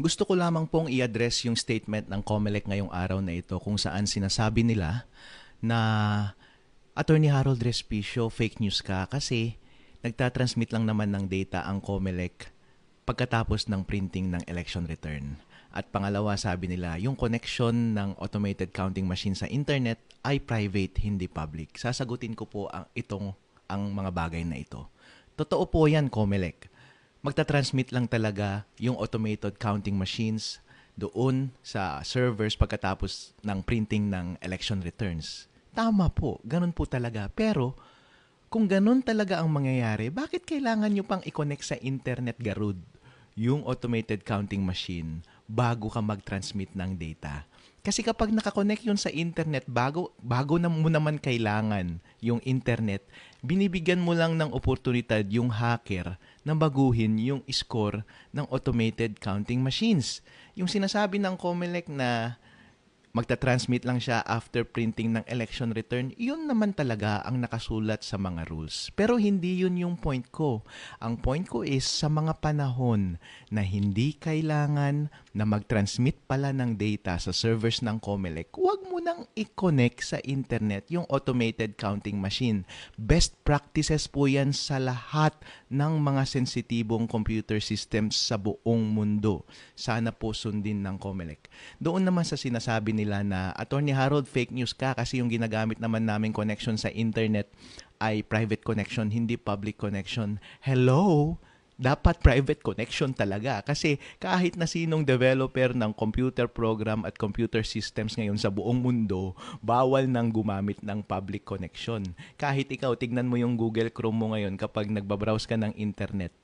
Gusto ko lamang pong i-address yung statement ng COMELEC ngayong araw na ito kung saan sinasabi nila na Attorney Harold Respicio, fake news ka kasi nagtatransmit lang naman ng data ang COMELEC pagkatapos ng printing ng election return. At pangalawa, sabi nila, yung connection ng automated counting machine sa internet ay private, hindi public. Sasagutin ko po ang itong ang mga bagay na ito. Totoo po yan, COMELEC. Magta-transmit lang talaga yung automated counting machines doon sa servers pagkatapos ng printing ng election returns. Tama po, ganun po talaga. Pero kung ganun talaga ang mangyayari, bakit kailangan nyo pang i-connect sa internet garud yung automated counting machine bago ka mag-transmit ng data. Kasi kapag nakakonect yun sa internet, bago, bago na mo naman kailangan yung internet, binibigyan mo lang ng oportunidad yung hacker na baguhin yung score ng automated counting machines. Yung sinasabi ng COMELEC na magta-transmit lang siya after printing ng election return, yun naman talaga ang nakasulat sa mga rules. Pero hindi yun yung point ko. Ang point ko is sa mga panahon na hindi kailangan na mag-transmit pala ng data sa servers ng COMELEC, huwag mo nang i-connect sa internet yung automated counting machine. Best practices po yan sa lahat ng mga sensitibong computer systems sa buong mundo. Sana po sundin ng COMELEC. Doon naman sa sinasabi nila na Attorney Harold fake news ka kasi yung ginagamit naman namin connection sa internet ay private connection, hindi public connection. Hello? Dapat private connection talaga kasi kahit na sinong developer ng computer program at computer systems ngayon sa buong mundo, bawal nang gumamit ng public connection. Kahit ikaw, tignan mo yung Google Chrome mo ngayon kapag nagbabrowse ka ng internet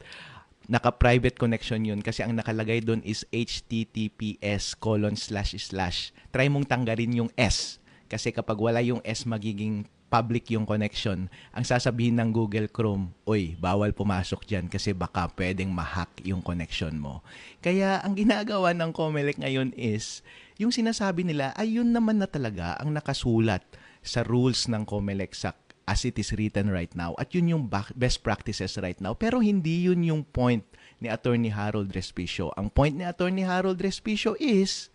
naka-private connection yun kasi ang nakalagay doon is https colon slash slash. Try mong tanggalin yung S kasi kapag wala yung S magiging public yung connection. Ang sasabihin ng Google Chrome, oy, bawal pumasok dyan kasi baka pwedeng ma-hack yung connection mo. Kaya ang ginagawa ng Comelec ngayon is, yung sinasabi nila ay yun naman na talaga ang nakasulat sa rules ng Comelec sa as it is written right now. At yun yung best practices right now. Pero hindi yun yung point ni Attorney Harold Respicio. Ang point ni Attorney Harold Respicio is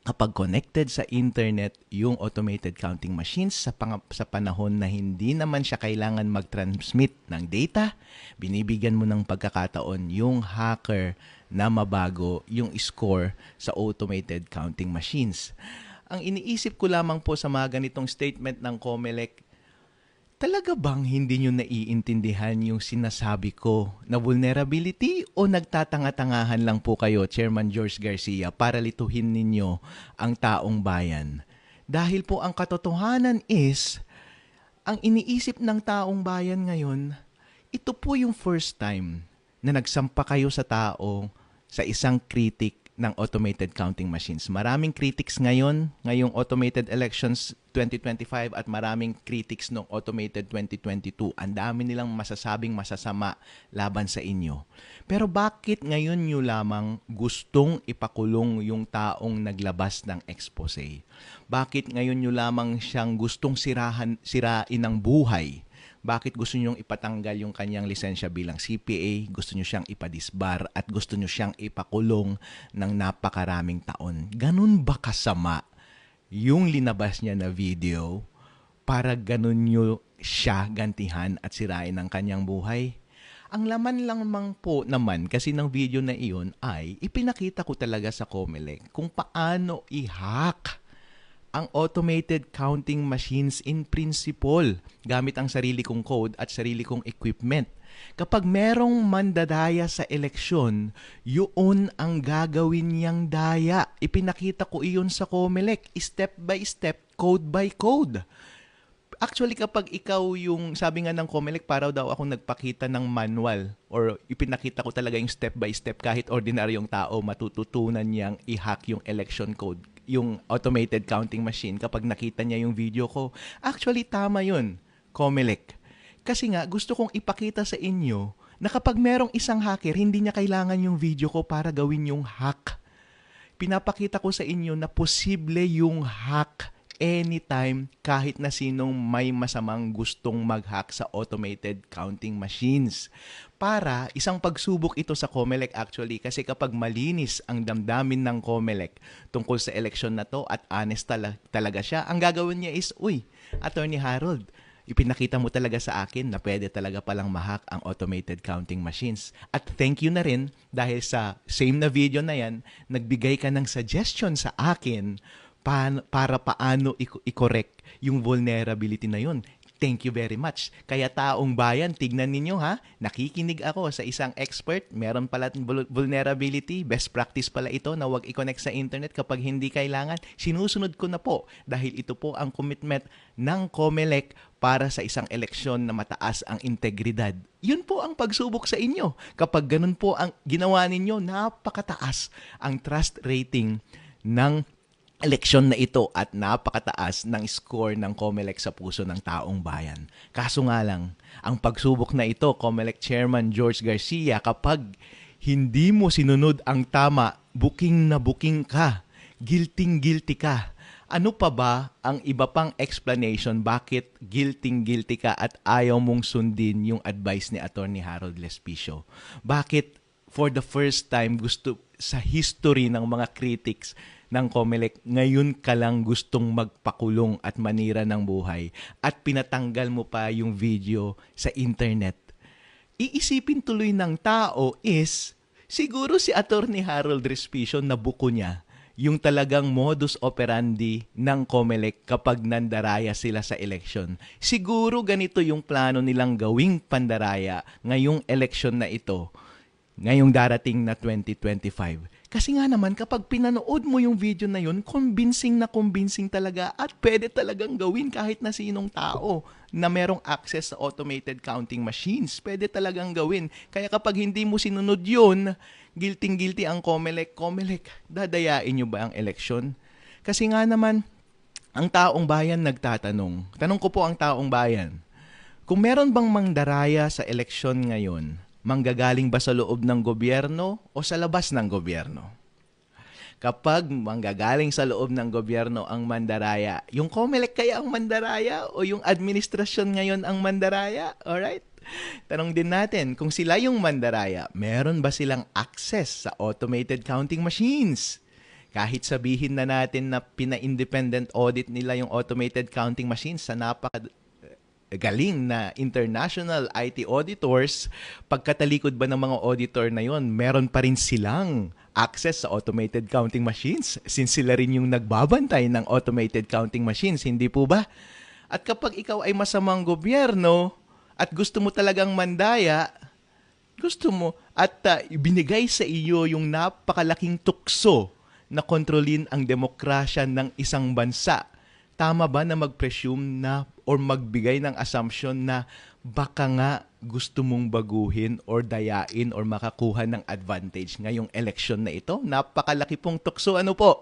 kapag connected sa internet yung automated counting machines sa, pang- sa panahon na hindi naman siya kailangan mag-transmit ng data, binibigyan mo ng pagkakataon yung hacker na mabago yung score sa automated counting machines. Ang iniisip ko lamang po sa mga ganitong statement ng COMELEC Talaga bang hindi nyo naiintindihan yung sinasabi ko na vulnerability o nagtatanga-tangahan lang po kayo, Chairman George Garcia, para lituhin ninyo ang taong bayan? Dahil po ang katotohanan is, ang iniisip ng taong bayan ngayon, ito po yung first time na nagsampa kayo sa tao sa isang critic ng automated counting machines. Maraming critics ngayon, ngayong automated elections 2025 at maraming critics ng automated 2022. Ang dami nilang masasabing masasama laban sa inyo. Pero bakit ngayon nyo lamang gustong ipakulong yung taong naglabas ng expose? Bakit ngayon nyo lamang siyang gustong sirahan, sirain ng buhay? Bakit gusto niyong ipatanggal yung kanyang lisensya bilang CPA, gusto niyo siyang ipadisbar at gusto niyo siyang ipakulong ng napakaraming taon. Ganun ba kasama yung linabas niya na video para ganun niyo siya gantihan at sirain ang kanyang buhay? Ang laman lang mang po naman kasi ng video na iyon ay ipinakita ko talaga sa Comelec kung paano i-hack ang automated counting machines in principle gamit ang sarili kong code at sarili kong equipment. Kapag merong mandadaya sa eleksyon, yun ang gagawin niyang daya. Ipinakita ko iyon sa COMELEC, step by step, code by code. Actually, kapag ikaw yung, sabi nga ng COMELEC, para daw ako nagpakita ng manual or ipinakita ko talaga yung step by step kahit ordinaryong tao matututunan niyang i-hack yung election code yung automated counting machine kapag nakita niya yung video ko. Actually, tama yun, Comelec. Kasi nga, gusto kong ipakita sa inyo na kapag merong isang hacker, hindi niya kailangan yung video ko para gawin yung hack. Pinapakita ko sa inyo na posible yung hack anytime kahit na sinong may masamang gustong mag-hack sa automated counting machines. Para isang pagsubok ito sa COMELEC actually kasi kapag malinis ang damdamin ng COMELEC tungkol sa eleksyon na to at honest tala- talaga siya, ang gagawin niya is, uy, Attorney Harold, ipinakita mo talaga sa akin na pwede talaga palang mahack ang automated counting machines. At thank you na rin dahil sa same na video na yan, nagbigay ka ng suggestion sa akin pa- para paano i- i-correct yung vulnerability na yun. Thank you very much. Kaya taong bayan, tignan ninyo ha, nakikinig ako sa isang expert, meron pala vul- vulnerability, best practice pala ito na wag i-connect sa internet kapag hindi kailangan. Sinusunod ko na po dahil ito po ang commitment ng COMELEC para sa isang eleksyon na mataas ang integridad. Yun po ang pagsubok sa inyo. Kapag ganun po ang ginawa ninyo, napakataas ang trust rating ng eleksyon na ito at napakataas ng score ng COMELEC sa puso ng taong bayan. Kaso nga lang, ang pagsubok na ito, COMELEC Chairman George Garcia, kapag hindi mo sinunod ang tama, booking na booking ka, guilting guilty ka. Ano pa ba ang iba pang explanation bakit guilting guilty ka at ayaw mong sundin yung advice ni Attorney Harold Lespicio? Bakit for the first time gusto sa history ng mga critics ng Comelec, ngayon ka lang gustong magpakulong at manira ng buhay at pinatanggal mo pa yung video sa internet. Iisipin tuloy ng tao is, siguro si Attorney Harold Respicio na buko niya yung talagang modus operandi ng COMELEC kapag nandaraya sila sa eleksyon. Siguro ganito yung plano nilang gawing pandaraya ngayong eleksyon na ito, ngayong darating na 2025. Kasi nga naman, kapag pinanood mo yung video na yun, convincing na convincing talaga at pwede talagang gawin kahit na sinong tao na merong access sa automated counting machines. Pwede talagang gawin. Kaya kapag hindi mo sinunod yun, guilty-guilty ang COMELEC. COMELEC, dadayain nyo ba ang eleksyon? Kasi nga naman, ang taong bayan nagtatanong. Tanong ko po ang taong bayan, kung meron bang mangdaraya sa eleksyon ngayon, manggagaling ba sa loob ng gobyerno o sa labas ng gobyerno? Kapag manggagaling sa loob ng gobyerno ang mandaraya, yung COMELEC kaya ang mandaraya o yung administrasyon ngayon ang mandaraya? Alright? Tanong din natin, kung sila yung mandaraya, meron ba silang access sa automated counting machines? Kahit sabihin na natin na pina-independent audit nila yung automated counting machines sa napaka galing na international IT auditors, pagkatalikod ba ng mga auditor na yon, meron pa rin silang access sa automated counting machines since sila rin yung nagbabantay ng automated counting machines, hindi po ba? At kapag ikaw ay masamang gobyerno at gusto mo talagang mandaya, gusto mo at uh, ibinigay sa iyo yung napakalaking tukso na kontrolin ang demokrasya ng isang bansa tama ba na mag-presume na or magbigay ng assumption na baka nga gusto mong baguhin or dayain or makakuha ng advantage ngayong election na ito? Napakalaki pong tukso ano po.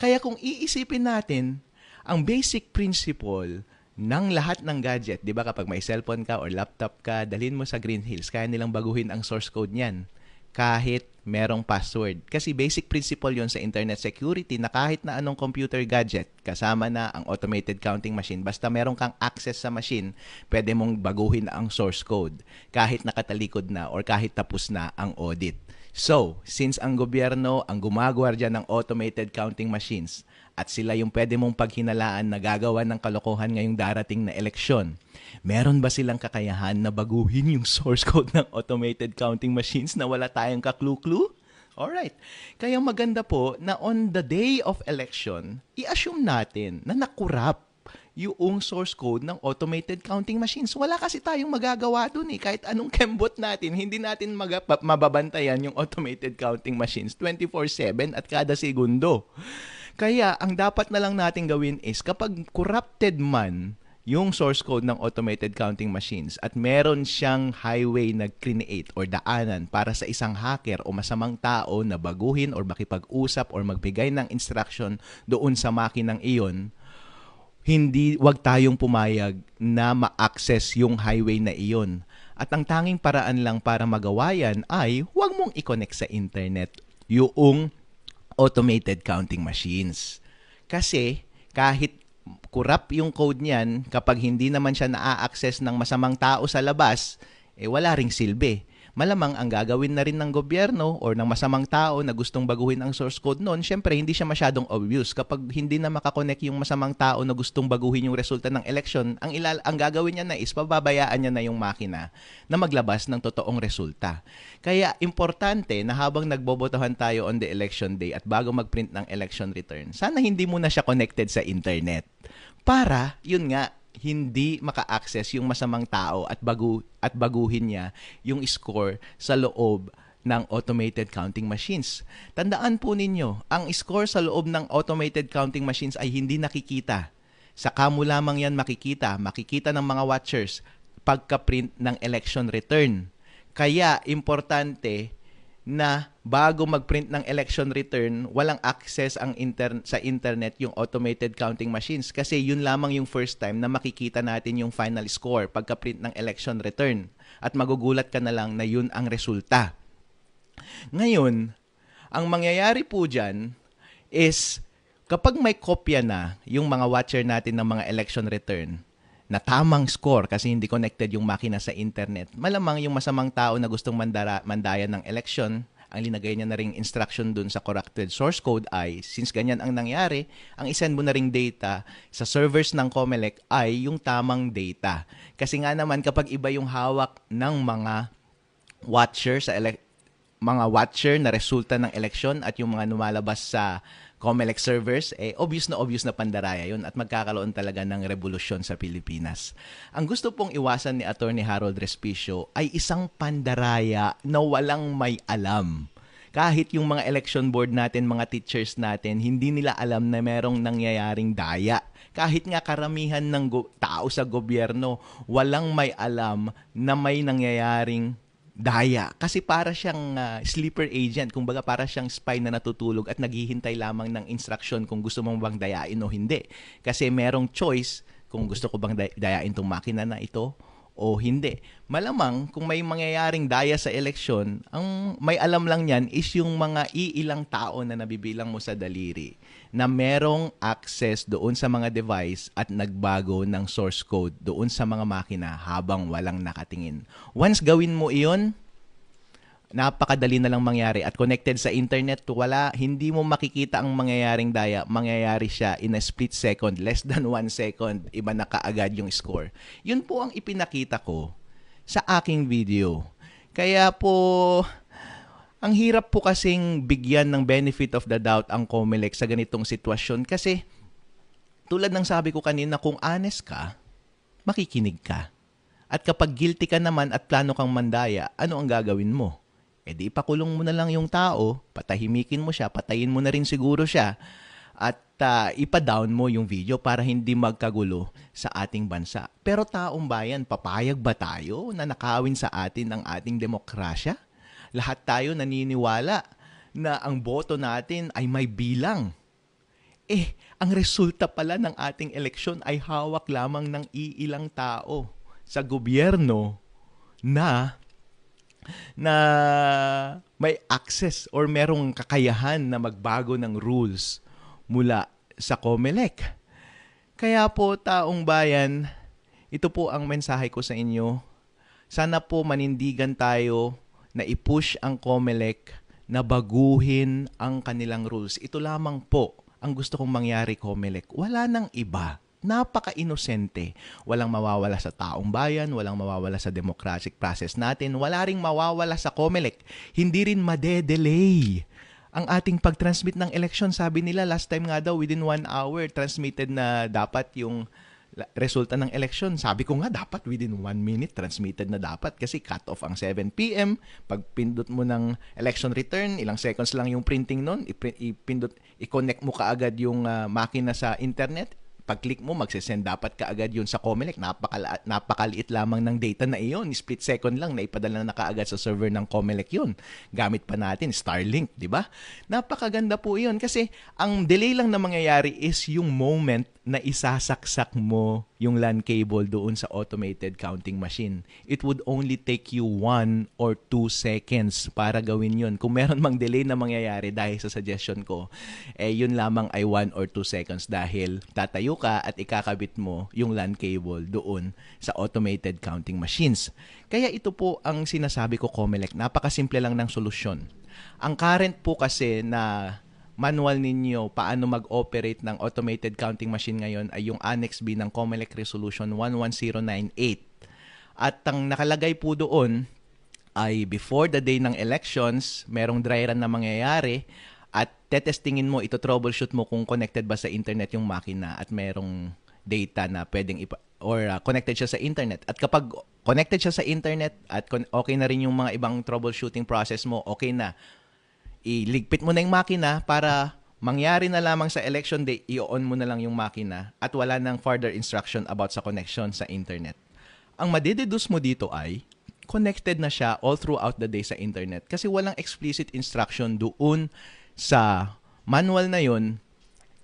Kaya kung iisipin natin, ang basic principle ng lahat ng gadget, 'di ba kapag may cellphone ka or laptop ka, dalhin mo sa Green Hills, kaya nilang baguhin ang source code niyan kahit merong password. Kasi basic principle yon sa internet security na kahit na anong computer gadget, kasama na ang automated counting machine, basta meron kang access sa machine, pwede mong baguhin ang source code kahit nakatalikod na or kahit tapos na ang audit. So, since ang gobyerno ang gumagwardya ng automated counting machines at sila yung pwede mong paghinalaan na gagawa ng kalokohan ngayong darating na eleksyon, Meron ba silang kakayahan na baguhin yung source code ng automated counting machines na wala tayong kaklu-clue? Alright. Kaya maganda po na on the day of election, i-assume natin na nakurap yung source code ng automated counting machines. Wala kasi tayong magagawa dun eh. Kahit anong kembot natin, hindi natin mag- mababantayan yung automated counting machines 24-7 at kada segundo. Kaya ang dapat na lang natin gawin is kapag corrupted man yung source code ng automated counting machines at meron siyang highway na create or daanan para sa isang hacker o masamang tao na baguhin or makipag-usap or magbigay ng instruction doon sa makinang iyon, hindi wag tayong pumayag na ma-access yung highway na iyon. At ang tanging paraan lang para magawa yan ay wag mong i-connect sa internet yung automated counting machines. Kasi kahit kurap yung code niyan, kapag hindi naman siya na-access ng masamang tao sa labas, eh wala ring silbi malamang ang gagawin na rin ng gobyerno or ng masamang tao na gustong baguhin ang source code noon, syempre hindi siya masyadong obvious. Kapag hindi na makakonect yung masamang tao na gustong baguhin yung resulta ng election, ang, ilal ang gagawin niya na is pababayaan niya na yung makina na maglabas ng totoong resulta. Kaya importante na habang nagbobotohan tayo on the election day at bago mag-print ng election return, sana hindi muna siya connected sa internet. Para, yun nga, hindi maka-access yung masamang tao at bagu at baguhin niya yung score sa loob ng automated counting machines. Tandaan po ninyo, ang score sa loob ng automated counting machines ay hindi nakikita. Saka mo lamang yan makikita, makikita ng mga watchers pagka-print ng election return. Kaya importante na bago mag-print ng election return, walang access ang inter- sa internet yung automated counting machines kasi yun lamang yung first time na makikita natin yung final score pagka-print ng election return at magugulat ka na lang na yun ang resulta. Ngayon, ang mangyayari po dyan is kapag may kopya na yung mga watcher natin ng mga election return, na tamang score kasi hindi connected yung makina sa internet, malamang yung masamang tao na gustong mandara, mandayan ng election, ang linagay niya na ring instruction dun sa corrected source code ay, since ganyan ang nangyari, ang isend mo na ring data sa servers ng Comelec ay yung tamang data. Kasi nga naman kapag iba yung hawak ng mga watcher sa ele- mga watcher na resulta ng election at yung mga lumalabas sa COMELEC servers, eh, obvious na obvious na pandaraya yun at magkakaroon talaga ng revolusyon sa Pilipinas. Ang gusto pong iwasan ni Attorney Harold Respicio ay isang pandaraya na walang may alam. Kahit yung mga election board natin, mga teachers natin, hindi nila alam na merong nangyayaring daya. Kahit nga karamihan ng go- tao sa gobyerno, walang may alam na may nangyayaring daya. Kasi para siyang uh, sleeper agent kumbaga para siyang spy na natutulog at naghihintay lamang ng instruction kung gusto mong bang dayain o hindi. Kasi merong choice kung gusto ko bang dayain tong makina na ito o hindi. Malamang kung may mangyayaring daya sa eleksyon, ang may alam lang niyan is yung mga iilang tao na nabibilang mo sa daliri na merong access doon sa mga device at nagbago ng source code doon sa mga makina habang walang nakatingin. Once gawin mo iyon, napakadali na lang mangyari at connected sa internet wala hindi mo makikita ang mangyayaring daya mangyayari siya in a split second less than one second iba na kaagad yung score. Yun po ang ipinakita ko sa aking video. Kaya po ang hirap po kasing bigyan ng benefit of the doubt ang Comelec sa ganitong sitwasyon. Kasi tulad ng sabi ko kanina kung honest ka makikinig ka. At kapag guilty ka naman at plano kang mandaya ano ang gagawin mo eh di ipakulong mo na lang yung tao, patahimikin mo siya, patayin mo na rin siguro siya, at uh, ipa-down mo yung video para hindi magkagulo sa ating bansa. Pero taong bayan, papayag ba tayo na nakawin sa atin ang ating demokrasya? Lahat tayo naniniwala na ang boto natin ay may bilang. Eh, ang resulta pala ng ating eleksyon ay hawak lamang ng iilang tao sa gobyerno na na may access or merong kakayahan na magbago ng rules mula sa COMELEC. Kaya po taong bayan, ito po ang mensahe ko sa inyo. Sana po manindigan tayo na i-push ang COMELEC na baguhin ang kanilang rules. Ito lamang po ang gusto kong mangyari COMELEC. Wala nang iba napaka-inosente. Walang mawawala sa taong bayan, walang mawawala sa democratic process natin, wala ring mawawala sa COMELEC. Hindi rin madedelay ang ating pag-transmit ng election. Sabi nila last time nga daw within one hour transmitted na dapat yung resulta ng election. Sabi ko nga, dapat within one minute transmitted na dapat kasi cut-off ang 7 p.m. Pag pindot mo ng election return, ilang seconds lang yung printing nun, ipindot, i-connect mo kaagad yung uh, makina sa internet, pag-click mo, magsisend dapat ka agad yun sa Comelec. Napakala, napakaliit lamang ng data na iyon. Split second lang na ipadala na kaagad sa server ng Comelec yun. Gamit pa natin Starlink, di ba? Napakaganda po iyon kasi ang delay lang na mangyayari is yung moment na isasaksak mo yung LAN cable doon sa automated counting machine. It would only take you one or two seconds para gawin yun. Kung meron mang delay na mangyayari dahil sa suggestion ko, eh yun lamang ay one or two seconds dahil tatayo ka at ikakabit mo yung LAN cable doon sa automated counting machines. Kaya ito po ang sinasabi ko, Comelec, napakasimple lang ng solusyon. Ang current po kasi na manual ninyo paano mag-operate ng automated counting machine ngayon ay yung Annex B ng COMELEC Resolution 11098. At ang nakalagay po doon ay before the day ng elections, merong dry run na mangyayari at tetestingin mo, ito troubleshoot mo kung connected ba sa internet yung makina at merong data na pwedeng ipa- or uh, connected siya sa internet. At kapag connected siya sa internet at okay na rin yung mga ibang troubleshooting process mo, okay na iligpit mo na yung makina para mangyari na lamang sa election day, i-on mo na lang yung makina at wala nang further instruction about sa connection sa internet. Ang madededuce mo dito ay connected na siya all throughout the day sa internet kasi walang explicit instruction doon sa manual na yon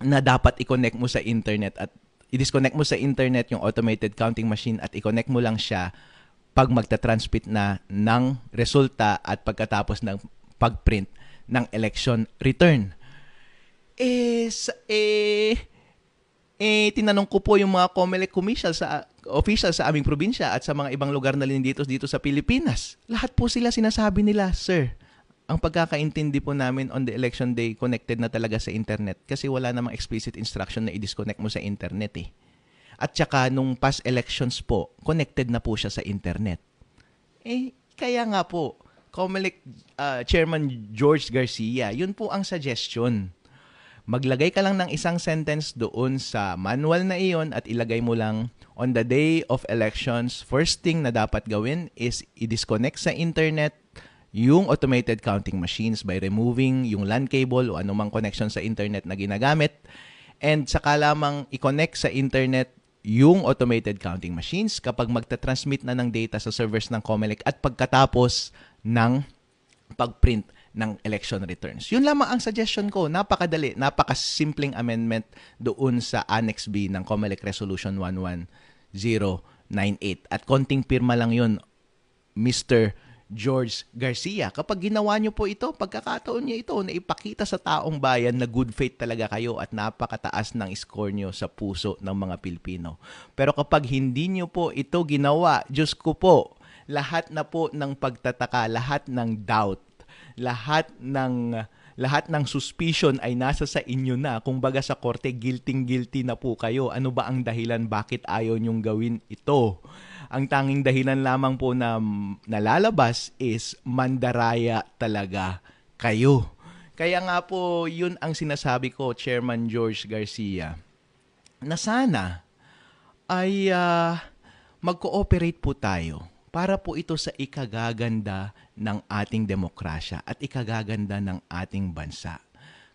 na dapat i-connect mo sa internet at i-disconnect mo sa internet yung automated counting machine at i-connect mo lang siya pag magta-transmit na ng resulta at pagkatapos ng pag-print ng election return. Eh, sa, eh, eh, tinanong ko po yung mga COMELEC officials sa, officials sa aming probinsya at sa mga ibang lugar na lin dito, dito sa Pilipinas. Lahat po sila sinasabi nila, Sir, ang pagkakaintindi po namin on the election day, connected na talaga sa internet kasi wala namang explicit instruction na i-disconnect mo sa internet eh. At saka nung past elections po, connected na po siya sa internet. Eh, kaya nga po, COMELEC uh, Chairman George Garcia, yun po ang suggestion. Maglagay ka lang ng isang sentence doon sa manual na iyon at ilagay mo lang on the day of elections, first thing na dapat gawin is i-disconnect sa internet yung automated counting machines by removing yung LAN cable o anumang connection sa internet na ginagamit and saka lamang i-connect sa internet yung automated counting machines kapag magta-transmit na ng data sa servers ng COMELEC at pagkatapos ng pag-print ng election returns. Yun lamang ang suggestion ko. Napakadali, napakasimpleng amendment doon sa Annex B ng COMELEC Resolution 11098. At konting pirma lang yun, Mr. George Garcia. Kapag ginawa niyo po ito, pagkakataon niyo ito na ipakita sa taong bayan na good faith talaga kayo at napakataas ng score niyo sa puso ng mga Pilipino. Pero kapag hindi niyo po ito ginawa, Diyos ko po, lahat na po ng pagtataka, lahat ng doubt, lahat ng lahat ng suspicion ay nasa sa inyo na. Kung baga sa korte, guilty-guilty na po kayo. Ano ba ang dahilan bakit ayaw nyong gawin ito? Ang tanging dahilan lamang po na nalalabas is mandaraya talaga kayo. Kaya nga po, yun ang sinasabi ko, Chairman George Garcia, na sana ay uh, mag-cooperate po tayo para po ito sa ikagaganda ng ating demokrasya at ikagaganda ng ating bansa.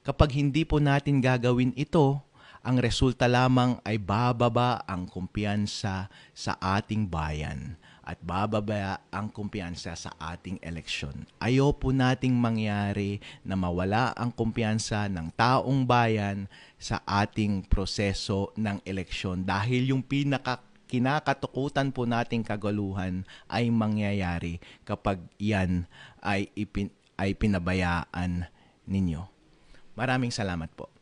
Kapag hindi po natin gagawin ito, ang resulta lamang ay bababa ang kumpiyansa sa ating bayan at bababa ang kumpiyansa sa ating eleksyon. Ayaw po nating mangyari na mawala ang kumpiyansa ng taong bayan sa ating proseso ng eleksyon dahil yung pinaka kinakatukutan po nating kagaluhan ay mangyayari kapag yan ay, ipin, ay pinabayaan ninyo. Maraming salamat po.